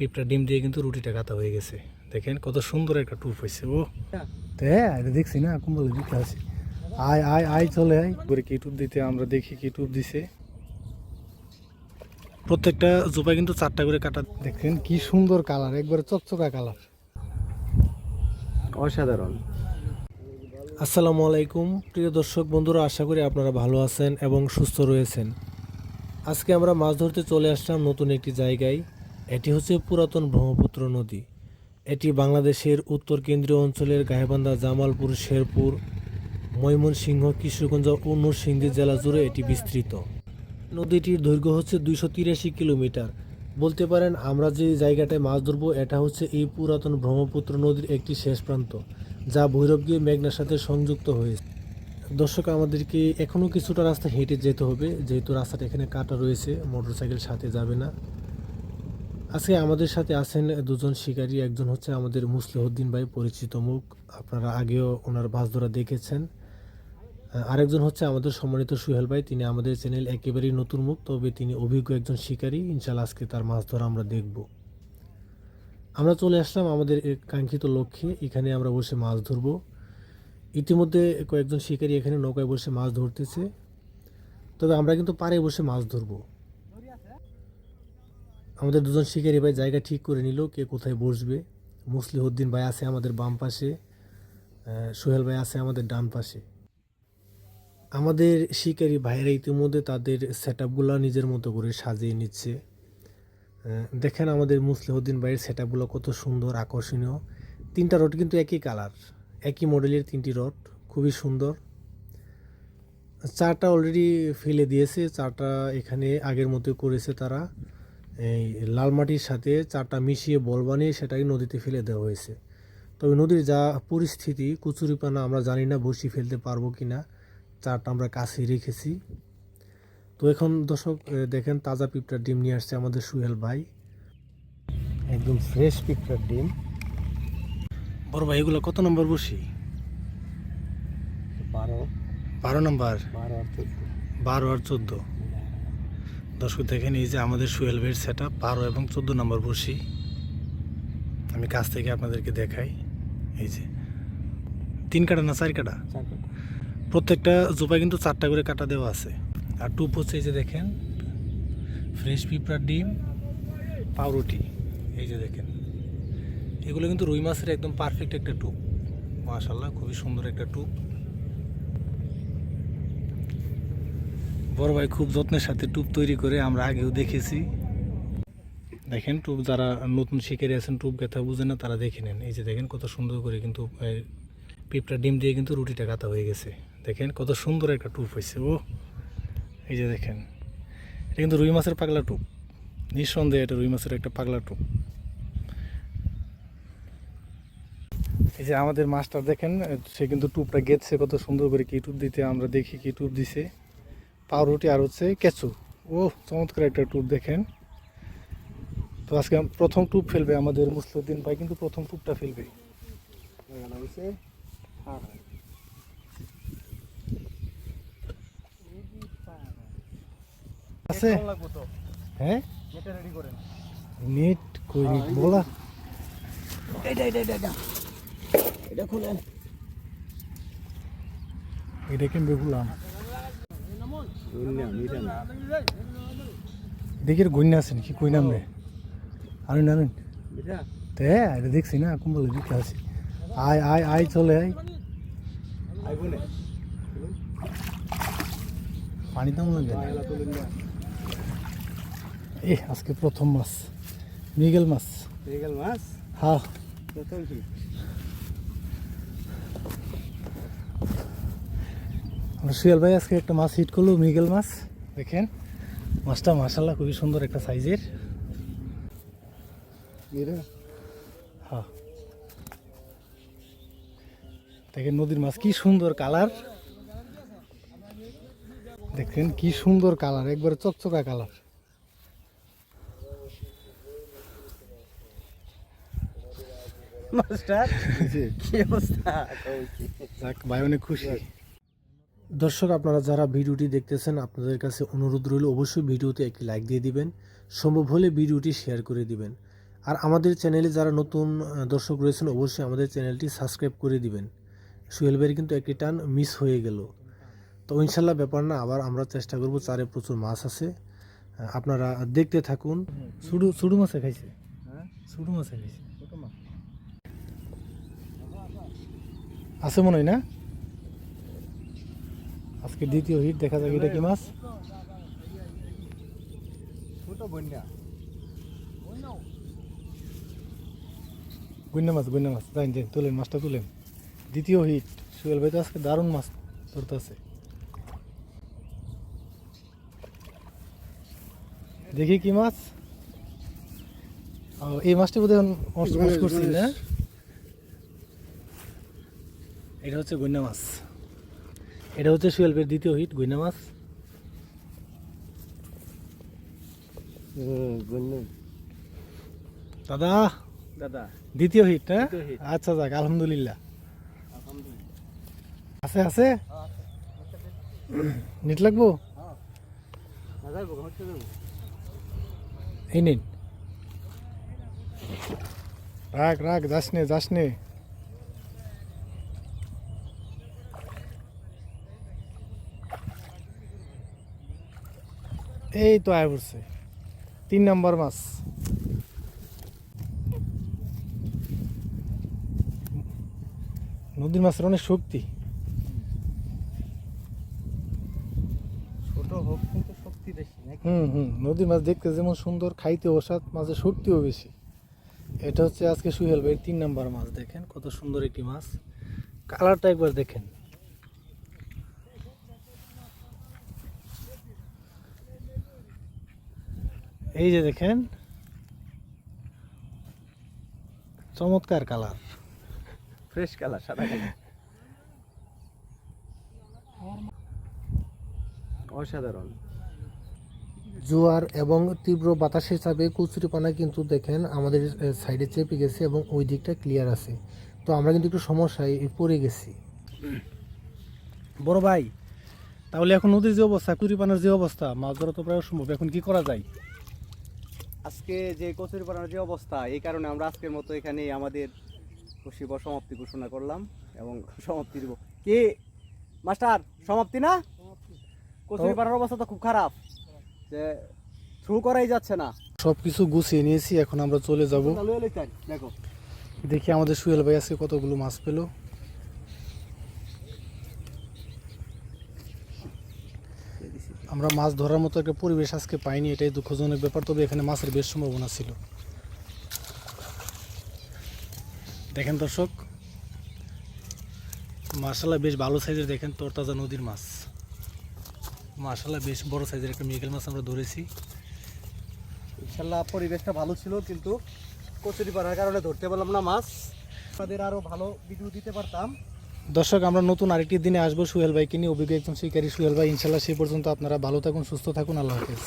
পিঁপড়া ডিম দিয়ে কিন্তু রুটিটা কাটা হয়ে গেছে। দেখেন কত সুন্দর একটা টুপ হয়েছে ও। হ্যাঁ এটা দেখছি না কুম্বল দিতে আছে। আয় আয় আয় চলে আয়। করে কি টুপ দিতে আমরা দেখি কি টুপ দিছে। প্রত্যেকটা জোপা কিন্তু চারটা করে কাটা। দেখেন কি সুন্দর কালার একবারে চকচকা কালার। অসাধারণ। আসসালামু আলাইকুম। প্রিয় দর্শক বন্ধুরা আশা করি আপনারা ভালো আছেন এবং সুস্থ রয়েছেন। আজকে আমরা মাছ ধরতে চলে আসলাম নতুন একটি জায়গায়। এটি হচ্ছে পুরাতন ব্রহ্মপুত্র নদী। এটি বাংলাদেশের উত্তর কেন্দ্রীয় অঞ্চলের গাইবান্ধা, জামালপুর, শেরপুর, ময়মনসিংহ, কিশোরগঞ্জ ও নরসিংদী জেলা জুড়ে এটি বিস্তৃত। নদীটির দৈর্ঘ্য হচ্ছে দুইশো তিরাশি কিলোমিটার। বলতে পারেন, আমরা যে জায়গাটায় মাছ ধরবো, এটা হচ্ছে এই পুরাতন ব্রহ্মপুত্র নদীর একটি শেষ প্রান্ত, যা ভৈরব গিয়ে মেঘনার সাথে সংযুক্ত হয়েছে। দর্শক, আমাদেরকে এখনও কিছুটা রাস্তা হেঁটে যেতে হবে, যেহেতু রাস্তাটা এখানে কাটা রয়েছে, মোটরসাইকেল সাথে যাবে না। আজকে আমাদের সাথে আছেন দুজন শিকারী, একজন হচ্ছে আমাদের মুসলিহদ্দিন ভাই, পরিচিত মুখ। আপনারা আগেও ওনার মাছ ধরা দেখেছেন। আরেকজন হচ্ছে আমাদের সম্মানিত সুহেল ভাই, তিনি আমাদের চ্যানেল একেবারেই নতুন মুখ, তবে তিনি অভিজ্ঞ একজন শিকারী। ইনশাল্লাহ আজকে তার মাছ ধরা আমরা দেখব। আমরা চলে আসলাম আমাদের কাঙ্ক্ষিত লক্ষ্যে। এখানে আমরা বসে মাছ ধরব। ইতিমধ্যে কয়েকজন শিকারী এখানে নৌকায় বসে মাছ ধরতেছে। তবে আমরা কিন্তু পাড়ে বসে মাছ ধরব। আমাদের দুজন শিকারী ভাই জায়গা ঠিক করে নিল কে কোথায় বসবে। মুসলিহদ্দিন ভাই আছে আমাদের বাম পাশে সোহেল ভাই আছে আমাদের ডান পাশে। আমাদের শিকারী ভাইয়েরা ইতিমধ্যে তাদের সেট আপগুলো নিজের মতো করে সাজিয়ে নিচ্ছে। দেখেন আমাদের মুসলিহদ্দিন ভাইয়ের সেট কত সুন্দর, আকর্ষণীয়। তিনটা রড কিন্তু একই কালার, একই মডেলের তিনটি রড, খুবই সুন্দর। চারটা অলরেডি ফেলে দিয়েছে, চারটা এখানে আগের মতো করেছে তারা। এই লাল মাটির সাথে চারটা মিশিয়ে বল বানিয়ে সেটাকে নদীতে ফেলে দেওয়া হয়েছে। তবে নদীর যা পরিস্থিতি কুচুরিপানা আমরা জানি না বসি ফেলতে পারব কি না চারটা আমরা কাছে রেখেছি। তো এখন দর্শক দেখেন তাজা পিঁপড়ার ডিম নিয়ে আসছে আমাদের সুহেল ভাই। একদম ফ্রেশ পিঁপড়ার ডিম। বড় ভাই এগুলো কত নম্বর বসি? বারো। বারো নম্বর। বারো আর চোদ্দ। বারো আর চোদ্দ। দর্শক দেখেন এই যে আমাদের সুহেল ভাইয়ের সেট আপ বারো এবং চোদ্দ নম্বর বসি আমি কাছ থেকে আপনাদেরকে দেখাই। এই যে তিন কাটা না চার কাটা? চার কাটা। প্রত্যেকটা জোপায় কিন্তু চারটা করে কাটা দেওয়া আছে। আর টুপ হচ্ছে এই যে দেখেন ফ্রেশ পিঁপড়ার ডিম পাউরুটি। এই যে দেখেন এগুলো কিন্তু রুই মাছের একদম পারফেক্ট একটা টুপ মাশাল্লাহ খুবই সুন্দর একটা টুপ বড় ভাই খুব যত্নের সাথে টুপ তৈরি করে আমরা আগেও দেখেছি। দেখেন টুপ যারা নতুন শিকারি আছেন, টুপ গেথা বুঝে না, তারা দেখে নেন। এই যে দেখেন কত সুন্দর করে কিন্তু পিঁপড়া ডিম দিয়ে কিন্তু রুটিটা কাটা হয়ে গেছে। দেখেন কত সুন্দর একটা টুপ হয়েছে, ও। এই যে দেখেন, এটা কিন্তু রুই মাছের পাগলা টুপ। নিঃসন্দেহে এটা রুই মাছের একটা পাগলা টুপ। এই যে আমাদের মাছটা দেখেন, সে কিন্তু টুপটা গেছে কত সুন্দর করে, কি টুপ দিতে আমরা দেখি, কি টুপ দিছে। পাউরুটি আর হচ্ছে কেঁচু। ও চমৎকার একটা টুপ দেখেন। তো আজকে প্রথম টুপ ফেলবে আমাদের মুসলিউদ্দিন ভাই কিন্তু প্রথম টুপটা ফেলবে। হচ্ছে আট। আছে? হ্যাঁ? নেট কই নেট? বলা। এটা, এটা, এটা, এটা। এটা খুলেন। এটা বললাম দেখি গইনা আছে নাকি? কই নাম রে? আনুন আনুন তে এটা দেখছি না কুম্বলে দিতে আছে। আয় আয় আয় চলে আয়। আইবো পানি দাম লাগে। এ আজকে প্রথম মাছ। মৃগেল মাছ। এই মাছ। হ্যাঁ। প্রথম কি? সুয়াল ভাই আজকে একটা মাছ হিট করল মৃগেল মাছ। দেখেন মাছটা মাসাল্লাহ খুবই সুন্দর একটা সাইজের? হ্যাঁ। দেখেন নদীর মাছ কি সুন্দর কালার দেখেন কি সুন্দর কালার একবারে চকচকা কালার মাস্টার, কি অবস্থা? যাক ভাই অনেক খুশি। দর্শক আপনারা যারা ভিডিওটি দেখতেছেন আপনাদের কাছে অনুরোধ রইল অবশ্যই ভিডিওতে একটি লাইক দিয়ে দিবেন। সম্ভব হলে ভিডিওটি শেয়ার করে দিবেন। আর আমাদের চ্যানেলে যারা নতুন দর্শক রয়েছেন অবশ্যই আমাদের চ্যানেলটি সাবস্ক্রাইব করে দিবেন। সোহেল ভাইয়ের কিন্তু একটি টান মিস হয়ে গেল। তো ইনশাল্লাহ ব্যাপার না আবার আমরা চেষ্টা করব চারে প্রচুর মাছ আছে। আপনারা দেখতে থাকুন। সুডু সুডু মাছে খাইছে? হ্যাঁ? সুডু মাছে খাইছে? আছে মনে হয় না? আজকে দ্বিতীয় হিট দেখা যাক এটা কি মাছ? ছোট বন্যা। গুন্না মাছ গুন্না মাছ। যাই যাই তুলেন মাছটা তুলেন। দ্বিতীয় হিট সুয়েল ভাই তো আজকে দারুণ মাছ ধরতে আছে দেখি কি মাছ? ও, এই মাছটি বোধ হয় করছি না? এটা হচ্ছে গুন্না মাছ। এটা হচ্ছে সোহেল দ্বিতীয় হিট গুন্না মাছ। দাদা? দাদা। দ্বিতীয় হিট হ্যাঁ? আচ্ছা যাক আলহামদুলিল্লাহ। আলহামদুলিল্লাহ। আছে আছে? নিট লাগবো? হ্যাঁ এই নিন। রাখ রাখ যাস নে যাস নে। এই তো আয় পড়ছে। তিন নাম্বার মাছ। নদীর মাছের অনেক শক্তি। ছোট হোক কিন্তু শক্তি বেশি হুম হুম নদীর মাছ দেখতে যেমন সুন্দর খাইতে ওসাদ মাছের শক্তিও বেশি। এটা হচ্ছে আজকে সুহেল ভাইয়ের তিন নাম্বার মাছ দেখেন কত সুন্দর একটি মাছ। কালারটা একবার দেখেন। এই যে দেখেন চমৎকার কালার। ফ্রেশ কালার সাদা কালার। অসাধারণ। জোয়ার এবং তীব্র বাতাসের চাপে কচুরিপানা কিন্তু দেখেন আমাদের সাইডে চেপে গেছে এবং ওই দিকটা ক্লিয়ার আছে। তো আমরা কিন্তু একটু সমস্যায় পড়ে গেছি। বড় ভাই তাহলে এখন নদীর যে অবস্থা কুড়িপানার যে অবস্থা মাছ ধরা তো প্রায় অসম্ভব। এখন কি করা যায়? আজকে যে কচুরিপানার যে অবস্থা এই কারণে আমরা আজকের মতো এখানে আমাদের খুশিব সমাপ্তি ঘোষণা করলাম এবং সমাপ্তি দিব। কি? মাস্টার সমাপ্তি না? কচুরিপানার অবস্থা তো খুব খারাপ। যে থ্রু করাই যাচ্ছে না। সব কিছু গুছিয়ে নিয়েছি এখন আমরা চলে যাব। দেখো। দেখি আমাদের সুহেল ভাই আজকে কতগুলো মাছ পেল। আমরা মাছ ধরার মতো একটা পরিবেশ আজকে পাইনি, এটাই দুঃখজনক ব্যাপার। তবে এখানে মাছের বেশ সম্ভাবনা ছিল। দেখেন দর্শক মার্শাল্লাহ বেশ ভালো সাইজের দেখেন তরতাজা নদীর মাছ। মার্শাল্লাহ বেশ বড় সাইজের একটা মিগেল মাছ আমরা ধরেছি। ইনশাল্লাহ পরিবেশটা ভালো ছিল, কিন্তু কচুরিপানার কারণে ধরতে পারলাম না মাছ। তাদের আরও ভালো ভিডিও দিতে পারতাম। দর্শক, আমরা নতুন আরেকটি দিনে আসব সুহেল ভাইকে নিয়ে। অভিজ্ঞ একজন শিকারী সুহেল ভাই, ইনশাল্লাহ সেই পর্যন্ত আপনারা ভালো থাকুন, সুস্থ থাকুন। আল্লাহ হাফেজ।